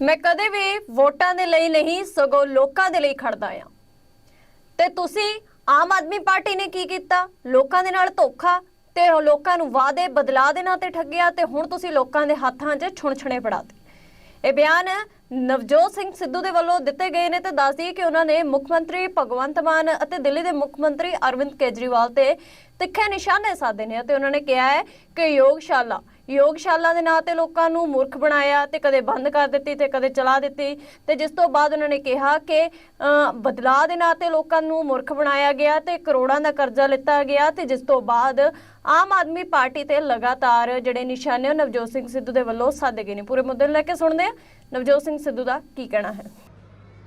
ਮੈਂ ਕਦੇ ਵੀ ਵੋਟਾਂ ਦੇ ਲਈ ਨਹੀਂ, ਸਗੋਂ ਲੋਕਾਂ ਦੇ ਲਈ ਖੜਦਾ ਆ ਤੇ ਤੁਸੀਂ ਆਮ ਆਦਮੀ ਪਾਰਟੀ ਨੇ ਕੀ ਕੀਤਾ? ਲੋਕਾਂ ਦੇ ਨਾਲ ਧੋਖਾ ਤੇ ਲੋਕਾਂ ਨੂੰ ਵਾਅਦੇ ਬਦਲਾ ਦੇ ਤੇ ਠੱਗਿਆ ਤੇ ਹੁਣ ਤੁਸੀਂ ਲੋਕਾਂ ਦੇ ਹੱਥਾਂ 'ਚ ਛੁਣਛਣੇ ਫੜਾਤੇ ਇਹ ਬਿਆਨ ਨਵਜੋਤ ਸਿੰਘ ਸਿੱਧੂ ਦੇ ਵੱਲੋਂ ਦਿੱਤੇ ਗਏ ਨੇ ਤੇ ਦੱਸ ਦਈਏ ਕਿ ਉਹਨਾਂ ਨੇ ਮੁੱਖ ਮੰਤਰੀ ਭਗਵੰਤ ਮਾਨ ਅਤੇ ਦਿੱਲੀ ਦੇ ਮੁੱਖ ਮੰਤਰੀ ਅਰਵਿੰਦ ਕੇਜਰੀਵਾਲ ਤੇ ਤਿੱਖੇ ਨਿਸ਼ਾਨੇ ਸਾਧੇ ਨੇ ਅਤੇ ਉਹਨਾਂ ਨੇ ਕਿਹਾ ਹੈ ਕਿ ਯੋਗਸ਼ਾਲਾ ਯੋਗਸ਼ਾਲਾ ਦੇ ਨਾਂ ਤੇ ਲੋਕਾਂ ਨੂੰ ਮੂਰਖ ਬਣਾਇਆ ਤੇ ਕਦੇ ਬੰਦ ਕਰ ਦਿੱਤੀ ਤੇ ਕਦੇ ਚਲਾ ਦਿੱਤੀ। ਤੇ ਜਿਸ ਤੋਂ ਬਾਅਦ ਉਹਨਾਂ ਨੇ ਕਿਹਾ ਕਿ ਬਦਲਾਅ ਦੇ ਨਾਂ ਤੇ ਲੋਕਾਂ ਨੂੰ ਮੂਰਖ ਬਣਾਇਆ ਗਿਆ ਤੇ ਕਰੋੜਾਂ ਦਾ ਕਰਜ਼ਾ ਲਿੱਤਾ ਗਿਆ ਤੇ ਜਿਸ ਤੋਂ ਬਾਅਦ ਆਮ ਆਦਮੀ ਪਾਰਟੀ ਤੇ ਲਗਾਤਾਰ ਜਿਹੜੇ ਨਿਸ਼ਾਨੇ ਉਹ ਨਵਜੋਤ ਸਿੰਘ ਸਿੱਧੂ ਦੇ ਵੱਲੋਂ ਸਾਧੇ ਗਏ ਨੇ। ਪੂਰੇ ਮੁੱਦੇ ਨੂੰ ਲੈ ਕੇ ਸੁਣਦੇ ਆ ਨਵਜੋਤ ਸਿੰਘ ਸਿੱਧੂ ਦਾ ਕੀ ਕਹਿਣਾ ਹੈ?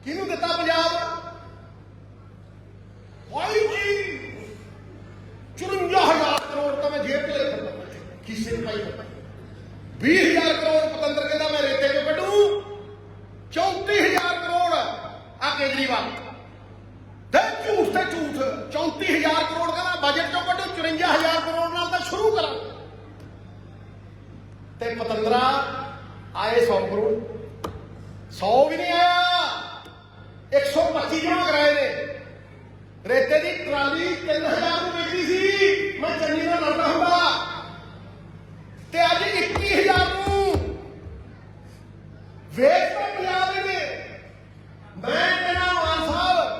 ਕਿਹਨੂੰ ਦਿੱਤਾ ਪੰਜਾਬ? ਵਾਈ ਜੀ 54000 ਕਰੋੜ ਤਾਂ ਮੈਂ ਜੇਬ 'ਚ ਲੈ ਫਿਰਦਾ ਕਿਸੇ ਨੂੰ ਪਾਈ 20000 ਕਰੋੜ ਪਤੰਦਰ ਕਹਿੰਦਾ ਮੈਂ ਰੇਤੇ 'ਚੋਂ ਕੱਢੂ। 34000 ਕਰੋੜ ਆ ਕੇਜਰੀਵਾਲ। ਤੇ ਝੂਠ ਤੇ ਝੂਠ 34000 ਕਰੋੜ ਕਹਿੰਦਾ ਬਜਟ 'ਚੋਂ ਕੱਢੂ 54000 ਕਰੋੜ ਨਾਲ ਤਾਂ ਸ਼ੁਰੂ ਕਰਾਂ। ਤੇ ਪਤੰਦਰਾ, ਆਏ 100 ਕਰੋੜ। 100 ਵੀ ਨਹੀਂ ਆਇਆ। 125 ਜਮਾ ਕਰਾਏ ਨੇ। ਰੇਤੇ ਦੀ ਟਰਾਲੀ 3000 ਨੂੰ ਵਿਕਦੀ ਸੀ। ਮੈਂ ਚੰਨੀ ਨਾਲ ਲੜਦਾ ਹੁੰਦਾ ਤੇ ਅੱਜ 21000 ਨੂੰ ਵੇਚ ਤਾਂ ਪੰਜਾਬ ਦੇ ਨੇ ਮੈਂ ਕਹਿੰਦਾ ਮਾਨ ਸਾਹਿਬ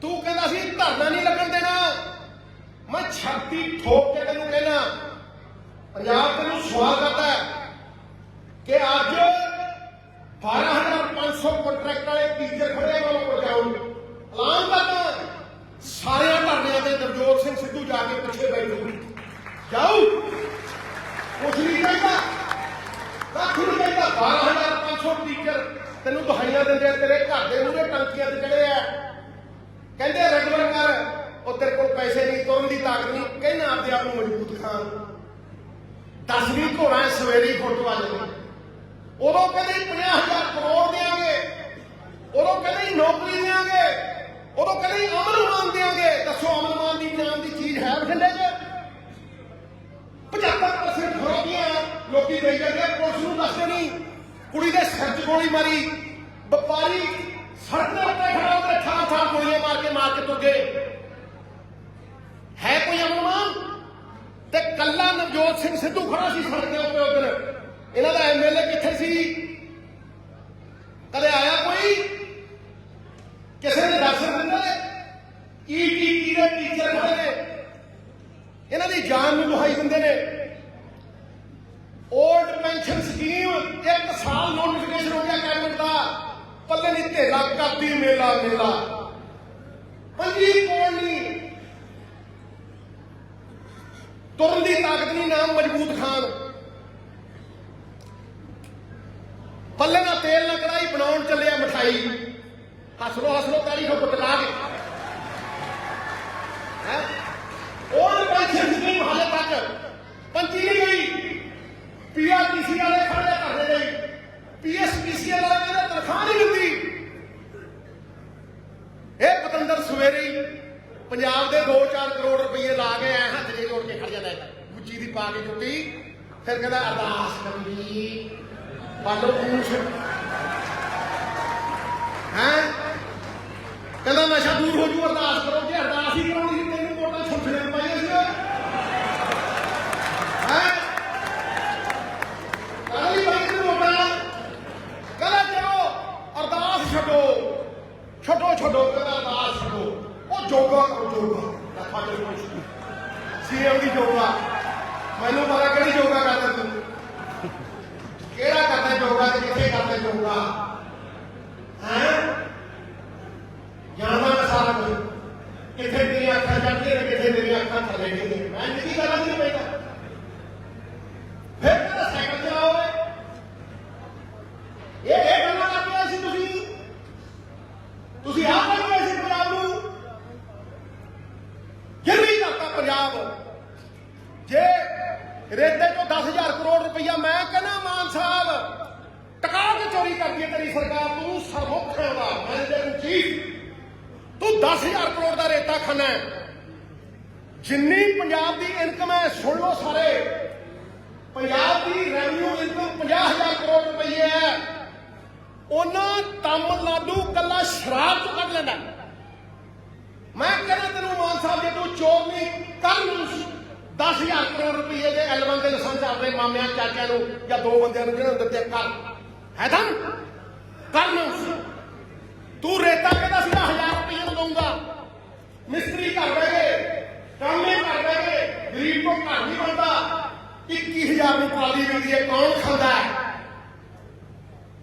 ਤੂੰ ਕਹਿੰਦਾ ਸੀ ਧਰਨਾ ਨਹੀਂ ਲੱਗਣ ਦੇਣਾ ਮੈਂ ਛਾਤੀ ਠੋਕ ਕੇ ਤੈਨੂੰ ਕਹਿਣਾ ਪੰਜਾਬ ਤੈਨੂੰ ਸਵਾਲ ਕਰਦਾ ਹੈ ਕਿ ਅੱਜ 12500 ਕੰਟਰੈਕਟ ਵਾਲੇ ਟੀਚਰ ਖੜੇ ਵੱਲੋਂ ਪਹੁੰਚਾਉਣ ਐਲਾਨ ਕਰਦਾ ਸਾਰਿਆਂ ਧਰਨਿਆਂ ਤੇ ਨਵਜੋਤ ਸਿੰਘ ਸਿੱਧੂ ਜਾ ਕੇ ਪਿੱਛੇ ਬੈਠੂ ਜਾਓ। ਕੁਛ ਨਹੀਂ ਕਹਿੰਦਾ। ਕੱਖ ਨਹੀਂ ਕਹਿੰਦਾ 12500 ਟੀਚਰ ਤੈਨੂੰ ਦਹਾਈਆਂ ਦਿੰਦੇ ਆ, ਤੇਰੇ ਘਰ ਦੇ ਮੂਹਰੇ ਟੰਕੀਆਂ ਤੇ ਚੜੇ ਆ। ਕਹਿੰਦੇ ਰੈਗੂਲਰ ਕਰ, ਉਹ ਤੇਰੇ ਕੋਲ ਪੈਸੇ ਨਹੀਂ, ਤੁਰਨ ਦੀ ਤਾਕਤ ਨਹੀਂ। ਕਹਿੰਦਾ ਆਪਦੇ ਆਪ ਨੂੰ ਮਜ਼ਬੂਤ ਖਾਨ ਦਸਵੀਂ ਘੋੜਾ ਸਵੇਰੀ ਫੋਟੋ ਆ ਜਾਂਦੀ। ਉਦੋਂ ਕਹਿੰਦੇ 50000 ਕਰੋੜ ਦੇਾਂਗੇ ਉਦੋਂ ਕਹਿੰਦੇ ਨੌਕਰੀ ਦੇਾਂਗੇ ਉਦੋਂ ਕਹਿੰਦੇ ਅਮਨ ਮਾਨ ਦੇਾਂਗੇ ਦੱਸੋ ਅਮਨ ਮਾਨ ਦੀ ਨਾਮ ਦੀ ਚੀਜ਼ ਹੈ ਬਠਿੰਡੇ 'ਚ 75% ਖਰੋਗੀਆਂ ਲੋਕੀ ਦੇਈ ਜਾਂਦੇ ਆ, ਪੁਲਿਸ ਨੂੰ ਦੱਸਦੇ ਨਹੀਂ ਕੁੜੀ ਦੇ ਸਿਰ 'ਚ ਗੋਲੀ ਮਾਰੀ, ਵਪਾਰੀ ਸੜਕ ਦੇ ਉੱਤੇ ਖੜਾ ਉਹਦੇ ਥਾਂ ਥਾਂ ਗੋਲੀਆਂ ਮਾਰ ਕੇ ਮਾਰ ਕੇ ਤੁਰ ਗਏ। ਹੈ ਕੋਈ ਅਮਨ ਤੇ ਕੱਲਾ ਨਵਜੋਤ ਸਿੰਘ ਸਿੱਧੂ ਖੜਾ ਸੀ ਸੜਕ ਦੇ ਉੱਤੇ ਉਧਰ। ਇਹਨਾਂ ਦਾ ਐਮਐਲਏ ਕਿੱਥੇ ਸੀ? ਕਦੇ ਆਇਆ ਕੋਈ? ਕਿਸੇ ਨੇ ਦੱਸ ਦਿੰਦਾ ਕੀ ਦੇ ਟੀਚਰ ਖੜੇ ਨੇ। ਇਹਨਾਂ ਦੀ ਜਾਨ ਨੂੰ ਦੁਹਾਈ ਦਿੰਦੇ ਨੇ। 올ਡ ਪੈਨਸ਼ਨ ਸਕੀਮ ਇੱਕ ਸਾਲ ਨੋਟੀਫਿਕੇਸ਼ਨ ਹੋ ਗਿਆ ਕੈਬਨਿਟ ਦਾ। ਪੱਲੇ ਨਹੀਂ ਢੇਲਾ ਕਰਦੀ ਮੇਲਾ ਮੇਲਾ। ਪੰਜੀ ਕੋਣ ਨਹੀਂ। ਤੁਰਨ ਦੀ ਤਾਕਤ ਨਹੀਂ ਨਾਮ ਮਜ਼ਬੂਤ ਖਾਨ ਪੱਲੇ ਦਾ ਤੇਲ ਨਾ ਕੜਾਈ ਬਣਾਉਣ ਚੱਲਿਆ ਮਠਾਈ। ਹੱਸ ਲੋ ਹੱਸ ਲੋ ਤਾੜੀ ਕੋ ਬਤਲਾ ਕੇ। ਹੈ? ਉਹ ਪੈਨਸ਼ਨ ਸਕੀਮ ਹਾਲੇ ਤੱਕ। ਪੰਜੀ ਪੀਆਰਟੀਸੀ ਵਾਲੇ ਖੜੇ ਕਰਦੇ ਨਹੀਂ ਪੀਐਸਪੀਸੀ ਵਾਲੇ ਕਹਿੰਦੇ ਤਨਖਾਹ ਨਹੀਂ ਮਿਲਦੀ। ਇਹ ਪਤੰਦਰ ਸਵੇਰੇ ਹੀ ਪੰਜਾਬ ਦੇ 2-4 ਕਰੋੜ ਰੁਪਏ ਲਾ ਕੇ ਐ ਹੱਥ ਜੇ ਜੋੜ ਕੇ ਖੜ ਜਾਂਦਾ ਹੈ ਗੁੱਚੀ ਦੀ ਪਾ ਕੇ ਜੁੱਤੀ, ਫਿਰ ਕਹਿੰਦਾ, ਅਰਦਾਸ ਕਰੀ ਪਾਲੋ ਪੂਛ। ਹੈ? ਕਹਿੰਦਾ, ਨਸ਼ਾ ਦੂਰ ਹੋ ਜੂ, ਅਰਦਾਸ ਕਰੋ ਜੇ ਅਰਦਾਸ ਹੀ ਕਰਾਉਣੀ ਸੀ ਤੈਨੂੰ ਵੋਟਾਂ ਛੁੱਟਣੇ ਪਾਈਆਂ ਸੀ ਹੈ ਕਾਲੀ ਬਾਈ ਨੂੰ ਵੋਟਾਂ ਕਹਿੰਦਾ ਚਲੋ ਅਰਦਾਸ ਛੱਡੋ ਛੱਡੋ ਛੱਡੋ ਕਹਿੰਦਾ ਅਰਦਾਸ ਛੱਡੋ ਉਹ ਕਰੋ ਜੋਗਾ ਲੱਖਾਂ ਚ ਕੁਛ ਸੀਐਮ ਦੀ ਜੋਗਾ ਮੈਨੂੰ ਪਤਾ ਕਿਹੜੀ ਜੋਗਾ ਕਰਦਾ ਤੂੰ। ਕਿਹੜਾ ਕਰਦਾ ਜੋਗਾ ਤੇ ਕਿੱਥੇ ਕਰਦਾ ਜੋਗਾ ਹੈ? ਜਾਣਦਾ ਮੈਂ ਸਾਰਾ ਕੁਝ। ਕਿੱਥੇ ਤੇਰੀਆਂ ਅੱਖਾਂ ਚੜਦੀਆਂ ਨੇ, ਕਿੱਥੇ ਤੇਰੀਆਂ ਅੱਖਾਂ ਥੱਲੇ ਡਿੱਗਦੀਆਂ ਮੈਂ ਨਿੱਕੀ ਗੱਲ ਨਹੀਂ ਪੈਂਦਾ ਫਿਰ ਕਹਿੰਦਾ ਸਾਈਕਲ ਚਲਾਓ ਓਏ ਇਹ ਇਹ ਗੱਲਾਂ ਕਰਦੇ ਸੀ ਤੁਸੀਂ ਤੁਸੀਂ ਆਪ ਕਰਦੇ ਸੀ ਪੰਜਾਬ ਨੂੰ ਗਿਰਵੀ ਕਰਤਾ ਪੰਜਾਬ ਜੇ ਰੇਤੇ ਚੋਂ 10000 ਕਰੋੜ ਰੁਪਈਆ ਮੈਂ ਕਹਿੰਦਾ, ਮਾਨ ਸਾਹਿਬ, ਟਕਾ ਕੇ ਚੋਰੀ ਕਰਦੀ ਹੈ ਤੇਰੀ ਸਰਕਾਰ, ਤੂੰ ਸਰਮੁਖ ਦਾ ਮੈਨੇਜਰ ਚੀਫ। ਤੂੰ 10000 ਕਰੋੜ ਦਾ ਰੇਤਾ ਖਾਨਾ ਜਿੰਨੀ ਪੰਜਾਬ ਦੀ ਇਨਕਮ ਹੈ, ਸੁਣ ਲਓ ਸਾਰੇ, ਪੰਜਾਬ ਦੀ ਰੈਵਨਿਊ ਇਨਕਮ 50000 ਕਰੋੜ ਰੁਪਏ ਹੈ। ਉਹਨਾਂ ਤਾਮਿਲਨਾਡੂ ਕੱਲਾ ਸ਼ਰਾਬ ਤੋਂ ਕੱਢ ਲੈਂਦਾ। ਮੈਂ ਕਹਿੰਦਾ ਤੈਨੂੰ ਮਾਨ ਸਾਹਿਬ, ਜੇ ਤੂੰ ਚੋਰ ਨਹੀਂ ਕੱਲ ਨੂੰ 10000 ਕਰੋੜ ਰੁਪਏ ਦੇ ਐਲਬਮ ਦੇ ਲਾਇਸੈਂਸ ਆਪਣੇ ਮਾਮਿਆਂ, ਚਾਚਿਆਂ ਨੂੰ ਜਾਂ ਦੋ ਬੰਦਿਆਂ ਨੂੰ ਜਿਹਨਾਂ ਨੂੰ ਦਿੱਤੇ ਕਰ ਹੈ ਤਾਂ? ਤੂੰ ਰੇਤਾ ਕਹਿੰਦਾ ਸੀ 1000 ਰੁਪਏ ਨੂੰ ਦਊਂਗਾ। ਮਿਸਤਰੀ ਘਰ ਬਹਿ ਗਏ, ਕਾਮੇ ਘਰ ਬਹਿ ਗਏ, ਗਰੀਬ ਤੋਂ ਘਰ ਨਹੀਂ ਬਣਦਾ। 21000 ਨੂੰ ਪਾਲੀ ਮਿਲਦੀ ਹੈ, ਕੌਣ ਖਾਂਦਾ ਹੈ?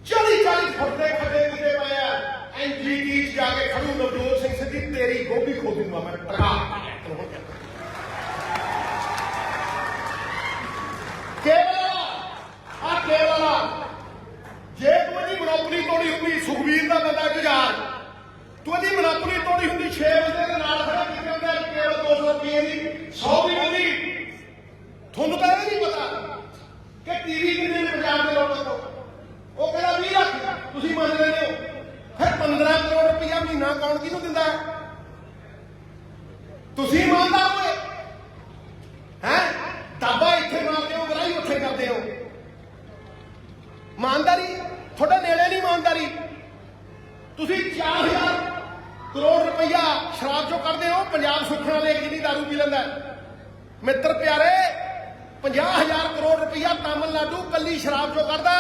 40 40 ਫੁੱਟ ਦੇ ਖੱਡੇ ਕਿਤੇ ਪਏ ਆ ਐਨਜੀਟੀ ਚ ਜਾ ਕੇ ਖੜੂ ਨਵਜੋਤ ਸਿੰਘ ਸਿੱਧੀ ਤੇਰੀ ਗੋਭੀ ਖੋ ਦੂੰਗਾ ਮੈਂ ਟਕਾ ਕੇਵਲ ਆ ਕੇਵਲ ਜੇ ਤੂੰ ਇਹਦੀ ਮਨੋਪਲੀ ਤੋੜੀ ਹੁੰਦੀ ਦਾ ਬੰਦਾ ਗੁਜ਼ਾਰ ਤੂੰ ਇਹਦੀ ਮਨੋਪਲੀ ਤੋੜੀ ਹੁੰਦੀ 6 ਬੰਦੇ ਦੇ ਨਾਲ ਖੜਾ ਕਿਤੇ ਹੁੰਦਾ ਕੇਵਲ 200 ਰੁਪਏ ਦੀ 100 ਵੀ ਮਿਲਦੀ ਤੁਹਾਨੂੰ ਤਾਂ ਇਹ ਨਹੀਂ ਪਤਾ ਕਿ ਟੀਵੀ ਕਿੰਨੇ ਨੇ ਪੰਜਾਬ ਦੇ ਲੋਕਾਂ ਤੋਂ ਉਹ ਕਹਿੰਦਾ 20 ਲੱਖ, ਤੁਸੀਂ ਮੰਨ ਲੈਂਦੇ ਹੋ। ਫਿਰ 15 ਕਰੋੜ ਰੁਪਇਆ ਮਹੀਨਾ ਕੌਣ ਕਿਹਨੂੰ ਦਿੰਦਾ ਤੁਸੀਂ ਮੰਨਦਾ ਹੋਏ। ਹੈ? ਦਾਬਾ ਇੱਥੇ ਮਾਰਦੇ ਹੋ ਬਰਾਈ ਉੱਥੇ ਕਰਦੇ ਹੋ। ਇਮਾਨਦਾਰੀ, ਤੁਹਾਡੇ ਨੇੜੇ ਨਹੀਂ ਇਮਾਨਦਾਰੀ। ਤੁਸੀਂ 4000 ਕਰੋੜ ਰੁਪਈਆ ਸ਼ਰਾਬ ਚੋਂ ਕਰਦੇ ਹੋ, ਪੰਜਾਬ ਸੁਖਣਾ ਲੇਖ ਜਿੰਨੀ दारू ਪੀ ਲੈਂਦਾ ਮਿੱਤਰ ਪਿਆਰੇ 50000 ਕਰੋੜ ਰੁਪਈਆ ਤਾਮਿਲਨਾਡੂ ਕੱਲੀ ਸ਼ਰਾਬ ਚੋਂ ਕੱਢਦਾ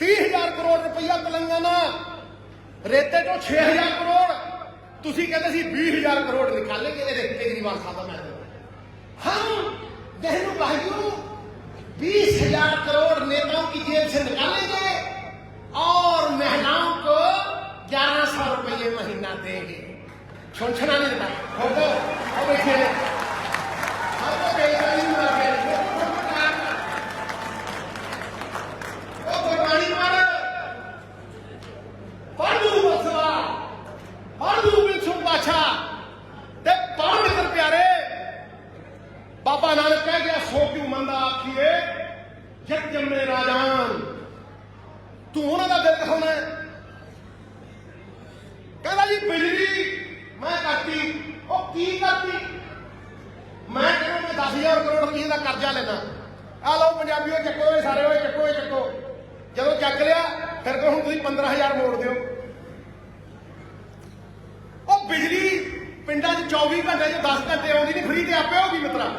30000 ਕਰੋੜ ਰੁਪਈਆ ਤੇਲੰਗਾਨਾ, ਰੇਤੇ ਤੋਂ 6000 ਕਰੋੜ। ਤੁਸੀਂ ਕਹਿੰਦੇ ਸੀ 20000 ਕਰੋੜ ਨਿਕਾਲੇ ਕਿ ਇਹਦੇ ਕੇਜਰੀਵਾਲ ਸਾਹਿਬ ਮੈਂ। ਹਮ ਦੇਹਨੂ ਭਾਈਓ 20000 ਕਰੋੜ ชนชนะนี่นะครับผมก็เขาไปเคลียร์เขาก็ไปเคลียร์มาเคลียร์คนกลางโอ้คนมานี่มาเลย ਪਾਂਡੂ ਬਸਵਾ ਪਾਂਡੂ ਬਿਨਸੁਖ ਬਾਛਾ ਤੇ ਪਾਂਡ ਕਰ ਪਿਆਰੇ ਬਾਬਾ ਨਾਨਕ ਕਹਿ ਗਿਆ ਸੋ ਕਿਉ ਮੰਦਾ ਆਖੀਏ ਜਗ ਜੰਮੇ ਰਾਜਾਨ ਤੂੰ ਉਹਨਾਂ ਦਾ ਦਿਲ ਦਿਖਾਉਣਾ ਆ ਲਓ ਪੰਜਾਬੀਓ, ਚੱਕੋ ਇਹ ਸਾਰੇ ਓਏ, ਚੱਕੋ ਇਹ, ਚੱਕੋ। ਜਦੋਂ ਚੱਕ ਲਿਆ, ਫਿਰ ਕਹੋ ਹੁਣ ਤੁਸੀਂ 15000 ਮੋੜ ਦਿਓ। ਉਹ ਬਿਜਲੀ ਪਿੰਡਾਂ 'ਚ 24 ਘੰਟੇ 'ਚ 10 ਘੰਟੇ ਆਉਂਦੀ ਨਹੀਂ ਫ੍ਰੀ ਤੇ ਆਪੇ ਹੋਗੀ ਮਿੱਤਰਾ।